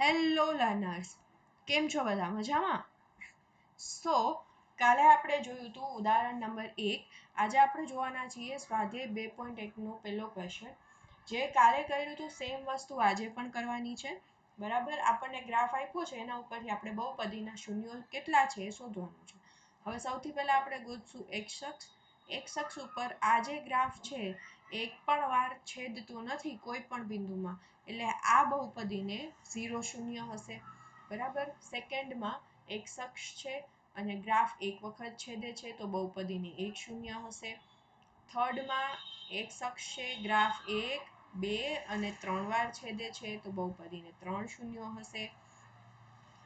Hello learners કેમ છો બધા? મજામાં? સો કાલે આપણે જોયું હતું ઉદાહરણ નંબર એક. આજે આપણે જોવાના છીએ સ્વાધ્યાય બે પોઈન્ટ એકનો પહેલો ક્વેશ્ચન જે કાલે કર્યું હતું સેમ વસ્તુ આજે પણ કરવાની છે. બરાબર? આપણને ગ્રાફ આપ્યો છે, એના ઉપરથી આપણે બહુપદીના શૂન્યો કેટલા છે એ શોધવાનું છે. હવે સૌથી પહેલાં આપણે ગોતશું એક શખ્સ એક શખ્સ ઉપર આ જે ગ્રાફ છે એક પણ વાર છેદતો નથી કોઈ પણ બિંદુમાં. એટલે આ બહુપદીને ઝીરો શૂન્ય હશે. બરાબર? સેકન્ડમાં એક શખ્સ છે અને ગ્રાફ એક વખત છેદે છે તો બહુપદીને એક શૂન્ય હશે. થર્ડમાં એક શખ્સ છે, ગ્રાફ એક, બે અને ત્રણ વાર છેદે છે તો બહુપદીને ત્રણ શૂન્ય હશે.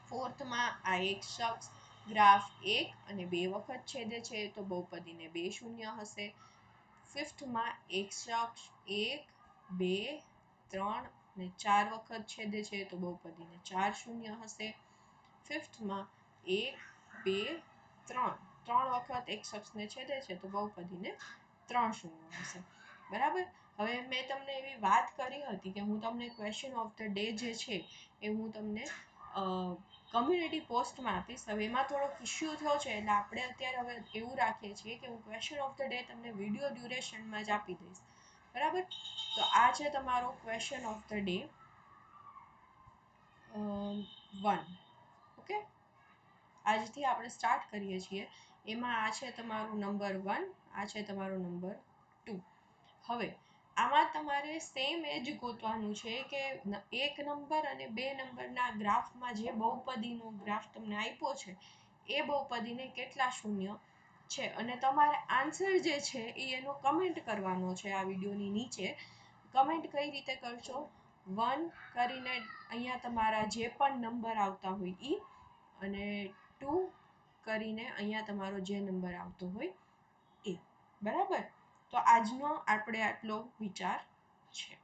ફોર્થમાં આ એક શખ્સ ગ્રાફ એક અને બે વખત છેદે છે તો બહુપદીને બે શૂન્ય હશે. ફિફ્થમાં એક શખ્સ એક, બે, ત્રણ અને ચાર વખત છેદે છે તો બહુપદીને ચાર શૂન્ય હશે. ફિફ્થમાં એક, બે, ત્રણ. ત્રણ વખત એક શખ્સને છેદે છે તો બહુપદીને ત્રણ શૂન્ય હશે. બરાબર? હવે મેં તમને એવી વાત કરી હતી કે હું તમને ક્વેશ્ચન ઓફ ધ ડે જે છે એ હું તમને કમ્યુનિટી પોસ્ટમાં આપીશ હવે એમાં થોડોક ઇશ્યુ થયો છે એટલે આપણે અત્યારે હવે એવું રાખીએ છીએ કે હું ક્વેશ્ચન ઓફ ધ ડે તમને વીડિયો ડ્યુરેશનમાં જ આપી દઈશ. બરાબર? તો આ છે તમારો question of the day one okay આજથી આપણે સ્ટાર્ટ કરીએ છીએ. એમાં આ છે તમારું નંબર વન આ છે તમારો નંબર ટુ હવે આમાં તમારે સેમ એ જ ગોતવાનું છે કે એક નંબર અને બે નંબરના ગ્રાફમાં જે બહુપદીનો ગ્રાફ તમને આપ્યો છે, એ બહુપદીને કેટલા શૂન્ય છે? અને તમારે આન્સર જે છે એ એનો કમેન્ટ કરવાનો છે આ વિડીયોની નીચે. કમેન્ટ કઈ રીતે કરશો? વન કરીને અહીંયા તમારા જે પણ નંબર આવતા હોય એ અને ટુ કરીને અહીંયા તમારો જે નંબર આવતો હોય એ. બરાબર? તો આજનો આપણે આટલો વિચાર છે.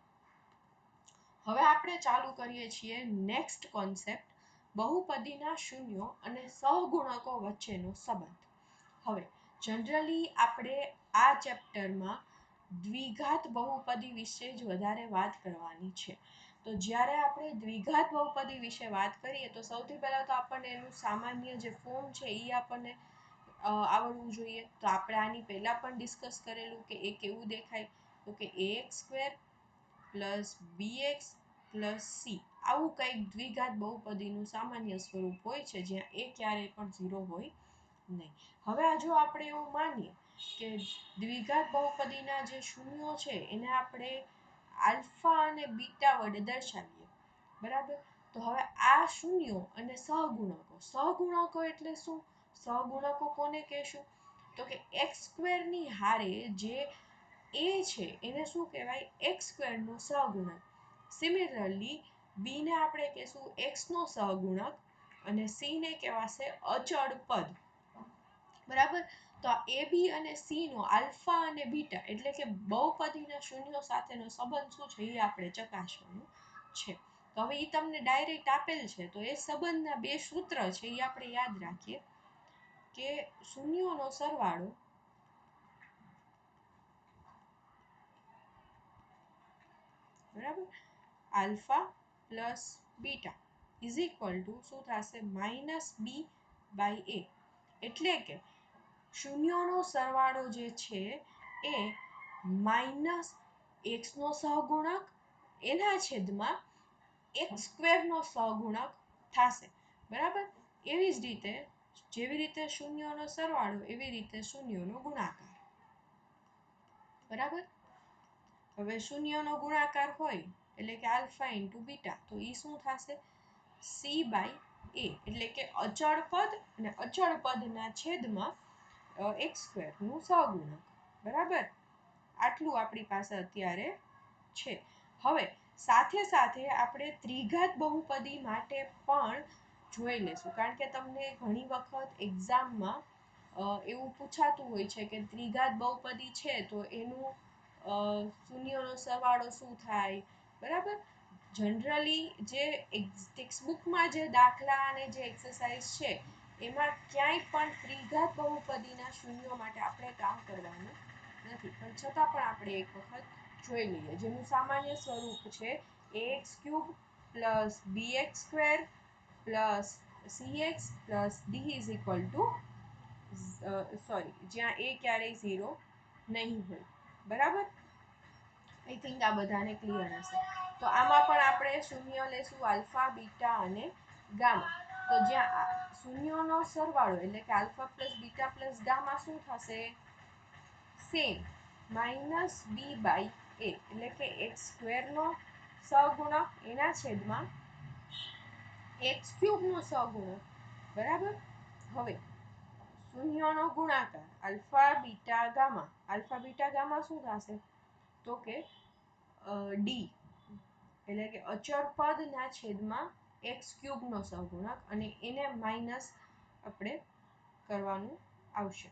હવે આપણે ચાલુ કરીએ છીએ નેક્સ્ટ કોન્સેપ્ટ બહુપદીના શૂન્યો અને સહગુણકો વચ્ચેનો સંબંધ. હવે જનરલી આપણે આ ચેપ્ટરમાં દ્વિઘાત બહુપદી વિશે જ વધારે વાત કરવાની છે. તો જ્યારે આપણે દ્વિઘાત બહુપદી વિશે વાત કરીએ, તો સૌથી પહેલાં તો આપણને એનું સામાન્ય જે ફોર્મ છે એ આપણને આવડવું જોઈએ. તો આપણે આની પહેલાં પણ ડિસ્કસ કરેલું કે એ કેવું દેખાય. તો કે a x square plus b x plus c. આવું કંઈક દ્વિઘાત બહુપદીનું સામાન્ય સ્વરૂપ હોય છે, જ્યાં એ ક્યારેય પણ ઝીરો હોય નહીં. હવે આ જો આપણે એવું માનીએ કે દ્વિઘાત બહુપદીના જે શૂન્યો છે, એને આપણે આલ્ફા અને બીટા વડે દર્શાવીએ. બરાબર? તો હવે આ શૂન્યો અને સહગુણકો. સહગુણકો એટલે શું? સહગુણકો કોને કહેશું? તો કે એક્સ સ્ક્વેરની હારે જે એ છે, એને શું કહેવાય? એક્સ સ્ક્વેરનો સહગુણક સિમિલરલી બીને આપણે કહેશું એક્સનો સહગુણક અને સીને કહેવાશે અચળ પદ. બરાબર? તો એ બી અને સી નો આલ્ફા અને બીટા એટલે કે બહુપદીના શૂન્યો સાથેનો સંબંધ શું છે? એ આપણે ચકાસવાનું છે. તો હવે એ તમને ડાયરેક્ટ આપેલ છે. તો એ સંબંધના બે સૂત્ર છે એ આપણે યાદ રાખીએ. કે શૂન્યોનો સરવાળો બરાબર? Alpha plus beta is equal to શું થશે? Minus b by a. એટલે કે શૂન્યોનો સરવાળો જે છે એ માઇનસ એક્સનો સહગુણક, એના છેદમાં એક્સ સ્ક્વેરનો સહગુણક થશે. બરાબર? એવી જ રીતે જેવી રીતે શૂન્યોનો સરવાળો, એવી રીતે શૂન્યોનો ગુણાકાર. બરાબર? હવે શૂન્યનો ગુણાકાર હોય, એટલે કે આલ્ફા ઇન્ટુ બીટા, તો એ શું થશે? સી બાય એ, એટલે કે અચળ પદ અને અચળ પદના છેદમાં એક્સ સ્ક્વેરનું સહગુણક. બરાબર? આટલું આપણી પાસે અત્યારે છે. હવે, સાથે સાથે આપણે ત્રિઘાત બહુપદી માટે પણ જોઈ લેશું. કારણ કે તમને ઘણી વખત એક્ઝામમાં એવું પૂછાતું હોય છે કે ત્રિઘાત બહુપદી છે તો એનું શૂન્યનો સરવાળો શું થાય? બરાબર? જનરલી જે ટેક્સ્ટબુકમાં જે દાખલા અને જે એક્સરસાઇઝ છે, એમાં ક્યાંય પણ ત્રિઘાત બહુપદીના શૂન્યો માટે આપણે કામ કરવાનું નથી. પણ છતાં પણ આપણે એક વખત જોઈ લઈએ. જેનું સામાન્ય સ્વરૂપ છે a x cube plus b x square plus c x plus d is equal to sorry જ્યાં એ ક્યારેય ઝીરો નહીં હોય. બરાબર? આઈ થિંક આ બધાને ક્લિયર હશે. તો આમાં પણ આપણે શૂન્ય લેશું આલ્ફા, બીટા અને ગામા. તો જ્યાં શૂન્યનો સરવાળો, એટલે કે alpha plus beta plus gamma શું થશે? Same minus b by a એટલે કે એક્સ સ્ક્વેરનો સહગુણક એના છેદમાં એક્સ ક્યુબનો સહગુણક બરાબર? હવે, શૂન્યનો ગુણાકાર, alpha beta gamma, alpha beta gamma શું થશે? તો કે ડી એટલે કે અચળ પદના છેદમાં એક્સ ક્યુબનો સહગુણક અને એને માઇનસ આપણે કરવાનું આવશે,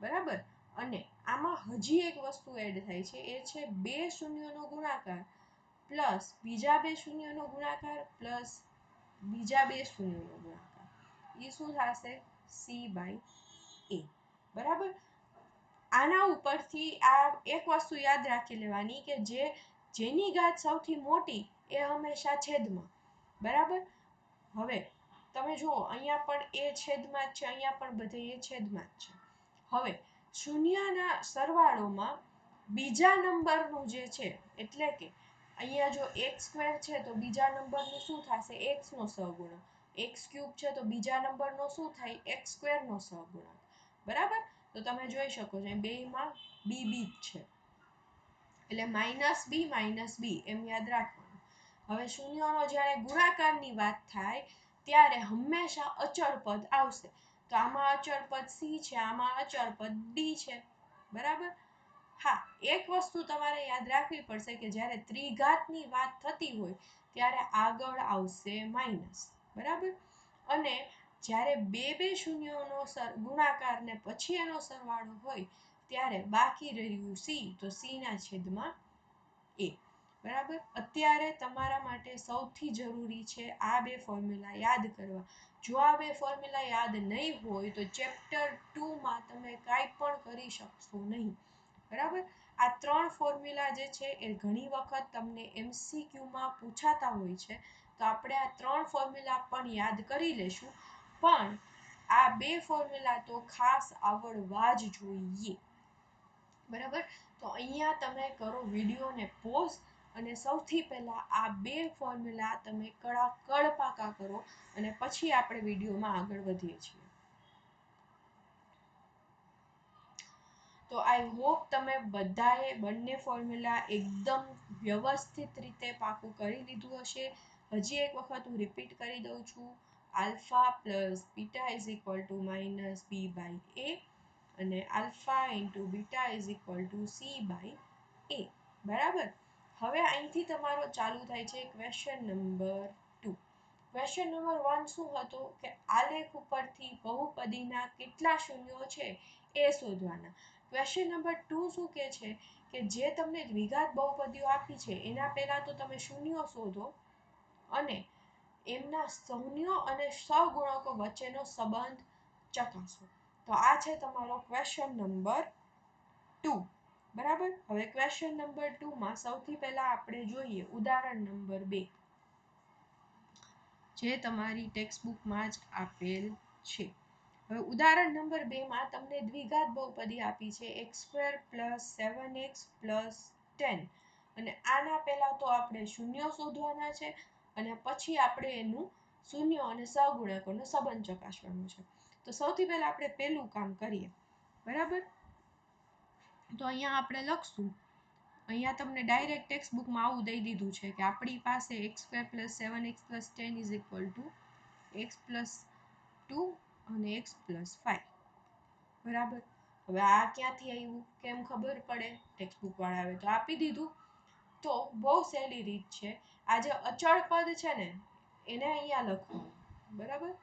બરાબર? અને આમાં હજી એક વસ્તુ એડ થાય છે, એ છે બે શૂન્યનો ગુણાકાર, પ્લસ બીજા બે શૂન્યનો ગુણાકાર, પ્લસ બીજા બે શૂન્યનો ગુણાકાર. એ શું થશે? C by a. બરાબર? આના ઉપરથી આ એક વસ્તુ યાદ રાખી લેવાની કે જે જેની ઘાત સૌથી મોટી એ હંમેશા છેદમાં. બરાબર? હવે, તમે જુઓ, અહીંયા પણ એ છેદમાં જ છે, અહીંયા પણ બધે એ છેદમાં જ છે. હવે, શૂન્યના સરવાળોમાં બીજા નંબરનું જે છે, એટલે કે અહીંયા જો એક્સ સ્ક્વેર છે તો બીજા નંબરનું શું થશે? એક્સનો સહગુણક. એક્સ ક્યુબ છે તો બીજા નંબરનો શું થાય? એક્સ સ્ક્વેરનો સહગુણક. બરાબર? તો તમે જોઈ શકો છો બેમાં બી બી છે. એટલે માઇનસ બી માઇનસ બી એમ યાદ રાખવાનું. હવે શૂન્યનો જ્યારે ગુણાકારની વાત થાય, ત્યારે હંમેશા અચળ પદ આવશે. તો આમાં અચળ પદ સી છે, આમાં અચળ પદ ડી છે. બરાબર? હા, એક વસ્તુ તમારે યાદ રાખવી પડશે કે જ્યારે ત્રિઘાતની વાત થતી હોય, ત્યારે આગળ આવશે માઇનસ બરાબર? અને જ્યારે બે બે શૂન્યોનો ગુણાકાર ને પછી એનો સરવાળો હોય, ત્યારે બાકી રહ્યું સી તો સીના છેદમાં એ બરાબર? અત્યારે તમારા માટે સૌથી જરૂરી છે આ બે ફોર્મ્યુલા યાદ કરવા. જો આ બે ફોર્મ્યુલા યાદ નહીં હોય, તો ચેપ્ટર ટુમાં તમે કાંઈ પણ કરી શકશો નહીં. બરાબર? આ ત્રણ ફોર્મ્યુલા જે છે એ ઘણી વખત તમને એમસીક્યુમાં પૂછાતા હોય છે. તો આપણે આ ત્રણ ફોર્મ્યુલા પણ યાદ કરી લેશું. પણ આ બે ફોર્મ્યુલા તો ખાસ આવડવા જ જોઈએ. બરાબર? તો અહીંયા તમે કરો વિડીયોને પોઝ અને સૌથી પહેલાં આ બે ફોર્મ્યુલા તમે કડા કડપાકા કરો અને પછી આપણે વિડીયોમાં આગળ વધીએ છીએ. તો આઈ હોપ તમે બધાએ બંને ફોર્મ્યુલા એકદમ વ્યવસ્થિત રીતે પાકું કરી લીધું હશે. હજી એક વખત હું રિપીટ કરી દઉં છું. Alpha plus beta is equal to minus b by a અને alpha into beta is equal to c by a. બરાબર? હવે અહીંથી તમારો ચાલુ થાય છે question number two. Question number one શું હતો? કે આલેખ ઉપરથી બહુપદીના કેટલા શૂન્યો છે? એ શોધવાના. ક્વેશ્ચન નંબર ટુ શું કહે છે કે જે તમને દ્વિઘાત બહુપદીઓ આપી છે, એના પહેલાં તો તમે શૂન્યો શોધો અને એમના સૌન્યો અને સહગુણકો વચ્ચેનો સંબંધ ચકાસો. તો આ છે તમારો ક્વેશ્ચન નંબર ટુ બરાબર? હવે ક્વેશ્ચન નંબર ટુમાં સૌથી પહેલાં આપણે જોઈએ ઉદાહરણ નંબર બે. જે તમારી ટેક્સ્ટ બુકમાં જ આપેલ છે. હવે ઉદાહરણ નંબર બેમાં તમને દ્વિઘાત બહુપદી આપી છે x square plus seven x plus ten અને આના પહેલાં તો આપણે શૂન્ય શોધવાના છે અને પછી આપણે એનું શૂન્ય અને સહગુણકોનો સંબંધ ચકાસવાનો છે. તો સૌથી પહેલાં આપણે પહેલું કામ કરીએ, બરાબર? તો અહીંયા આપણે લખશું, અહીંયા તમને ડાયરેક્ટ ટેક્સ્ટ બુકમાં આવું દઈ દીધું છે કે આપણી પાસે x square plus seven x plus ten is equal to x plus two અને એક્સ પ્લસ ફાઈવ બરાબર? હવે આ ક્યાંથી આવ્યું? કેમ ખબર પડે? ટેક્સ્ટ બુકવાળાએ તો આપી દીધું. તો બહુ સહેલી રીત છે. આ જે અચળ પદ છે ને, એને અહીંયા લખવું બરાબર?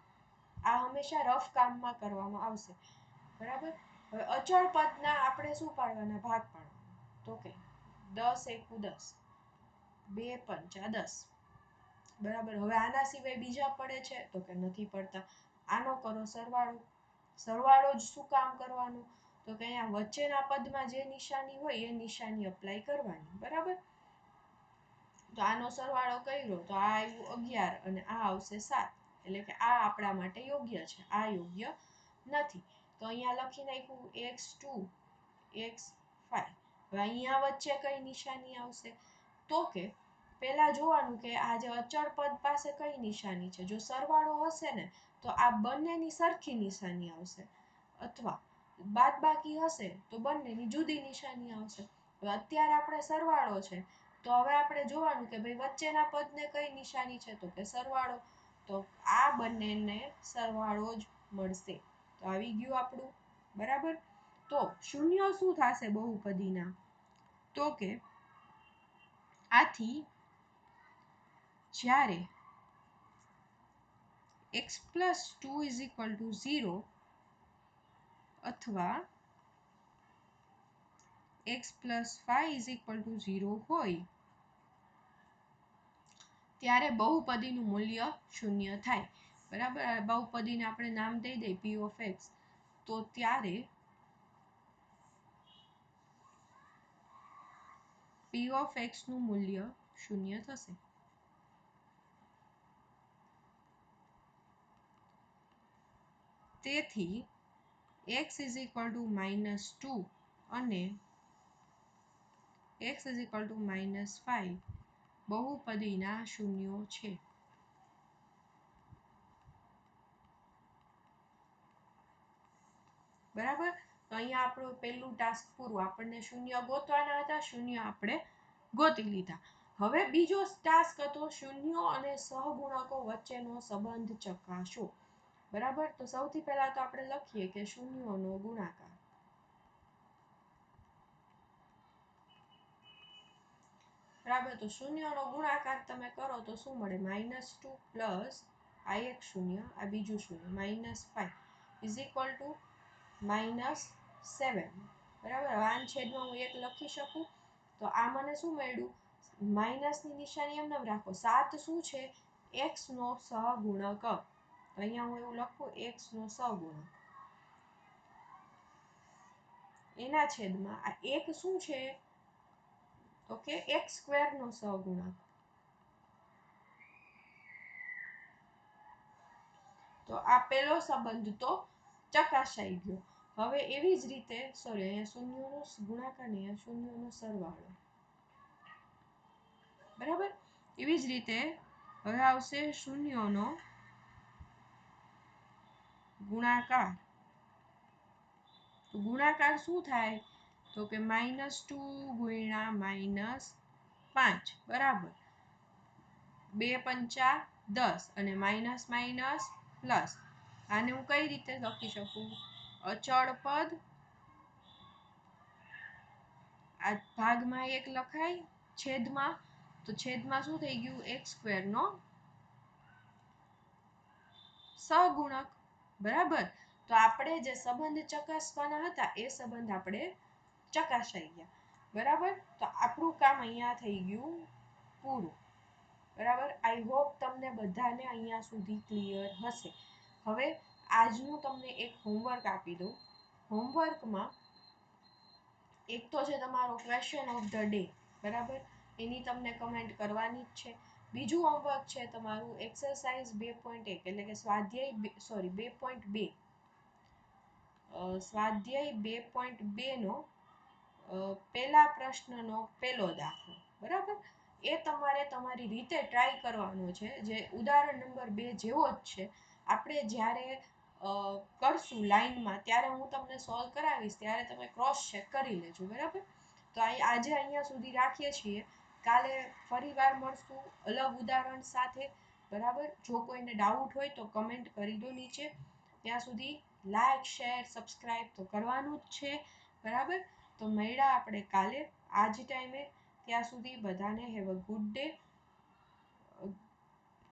આ હંમેશા રફ કામમાં કરવામાં આવશે. બરાબર? હવે અચળ પદના આપણે શું પાડવાના? ભાગ પાડવાના. તો કે દસ એકુ દસ. બે પંચા દસ. બરાબર? હવે આના સિવાય બીજા પડે છે? તો કે નથી પડતા. આનો કરો, સરવાળો. સરવાળો જ શું કામ કરવાનું? તો કે અહીંયા વચ્ચેના પદમાં જે નિશાની હોય એ નિશાની અપ્લાય કરવાની, બરાબર? તો આનો સરવાળો કર્યો, તો આ આવ્યું અગિયાર અને આ આવશે સાત. એટલે કે આ આપણા માટે યોગ્ય છે, આ યોગ્ય નથી. તો અહીંયા લખી નાખ્યું એક્સ ટુ, એક્સ ફાઈવ. હવે અહીંયા વચ્ચે કઈ નિશાની આવશે? તો કે પહેલા જોવાનું કે આ જે અચળ પદ પાસે કઈ નિશાની છે? જો સરવાળો હશે ને, તો આ બંનેની સરખી નિશાની આવશે. અથવા બાદ બાકી હશે, તો બંનેની જુદી નિશાની આવશે. અત્યારે આપણે સરવાળો છે, તો હવે આપણે જોવાનું કે ભાઈ વચ્ચેના પદને કઈ નિશાની છે? તો કે સરવાળો. તો આ બંનેને સરવાળો જ મળશે. તો આવી ગયું આપણું, બરાબર? તો શૂન્ય શું થશે બહુપદીના? તો કે આથી જ્યારે x plus two is equal to zero અથવા x plus five is equal to zero હોય, ત્યારે બહુપદીનું મૂલ્ય શૂન્ય થાય. બરાબર? બહુપદીને આપણે નામ દઈ દઈએ પી ઓફ એક્સ તો ત્યારે પી ઓફ એક્સનું મૂલ્ય શૂન્ય થશે. તેથી x is equal to minus two અને x is equal to minus five બહુપદીના શૂન્યો છે. બરાબર? અહીંયા આપણું પહેલું ટાસ્ક પૂરું. આપણને શૂન્ય ગોતવાના હતા, શૂન્ય આપણે ગોતી લીધા. હવે બીજો ટાસ્ક હતો, શૂન્યો અને સહગુણકો વચ્ચેનો સંબંધ ચકાસો. બરાબર? તો સૌથી પહેલા તો આપણે લખીએ કે શૂન્યોનો ગુણાકાર. બરાબર? તો શૂન્યનો ગુણાકાર તમે કરો તો શું મળે? માઇનસ ટુ પ્લસ આ એક શૂન્ય, આ બીજું શૂન્ય, minus five is equal to minus seven. બરાબર? વાન છેદમાં હું એક લખી શકું? તો આ મને શું મળ્યું? માઇનસની નિશાની એમને રાખો. સાત શું છે? એક્સનો સહગુણક. અહીંયા હું એવું લખું એક્સનો સહગુણક એના છેદમાં આ એક શું છે તો કે એક્સ સ્ક્વેરનો સહગુણક તો આ પેલો સંબંધ તો ચકાસાઈ ગયો હવે એવી જ રીતે સોરી અહીંયા શૂન્યનો ગુણાકાર નહીં અહીંયા શૂન્યનો સરવાળો બરાબર એવી જ રીતે હવે આવશે શૂન્યનો ગુણાકાર. ગુણાકાર શું થાય? તો કે માઇનસ ટુ ગુણ્યા માઇનસ પાંચ. બરાબર. બે પંચા દસ અને માઇનસ માઇનસ પ્લસ આને હું કઈ રીતે લખી શકું? અચળ પદ. આ ભાગમાં એક લખાય, છેદમાં. તો છેદમાં શું થઈ ગયું? એક્સ સ્ક્વેરનો સહગુણક બરાબર? તો આપણે જે સંબંધ ચકાસવાના હતા, એ સંબંધ આપણે ચકાસાઈ ગયા. બરાબર? તો આપણું કામ અહીંયા થઈ ગયું પૂરું. બરાબર? આઈ હોપ તમને બધાને અહીંયા સુધી ક્લિયર હશે. હવે આજનું તમને એક હોમવર્ક આપી દઉં. હોમવર્કમાં એક તો છે તમારો ક્વેશ્ચન ઓફ ધ ડે બરાબર? એની તમને કમેન્ટ કરવાની જ છે. બીજું હોમવર્ક છે તમારું એક્સરસાઇઝ બે પોઈન્ટ એક, એટલે કે સ્વાધ્યાય સોરી બે પોઈન્ટ બે. સ્વાધ્યાય બે પોઈન્ટ બેનો પહેલા પ્રશ્નનો પહેલો દાખલો, બરાબર? એ તમારે તમારી રીતે ટ્રાય કરવાનો છે. જે ઉદાહરણ નંબર બે જેવો જ છે. આપણે જ્યારે કરશું લાઈનમાં, ત્યારે હું તમને સોલ્વ કરાવીશ, ત્યારે તમે ક્રોસ ચેક કરી લેજો, બરાબર? તો આજે અહીંયા સુધી રાખીએ છીએ. કાલે ફરીવાર મળશું અલગ ઉદાહરણ સાથે. બરાબર? જો કોઈને ડાઉટ હોય તો કમેન્ટ કરી દો નીચે. ત્યાં સુધી લાઈક શેર સબસ્ક્રાઈબ તો કરવાનું જ છે. બરાબર? તો મળ્યા આપણે કાલે. આ જ ટાઈમે. ત્યાં સુધી બધાને હેવ અ ગુડ ડે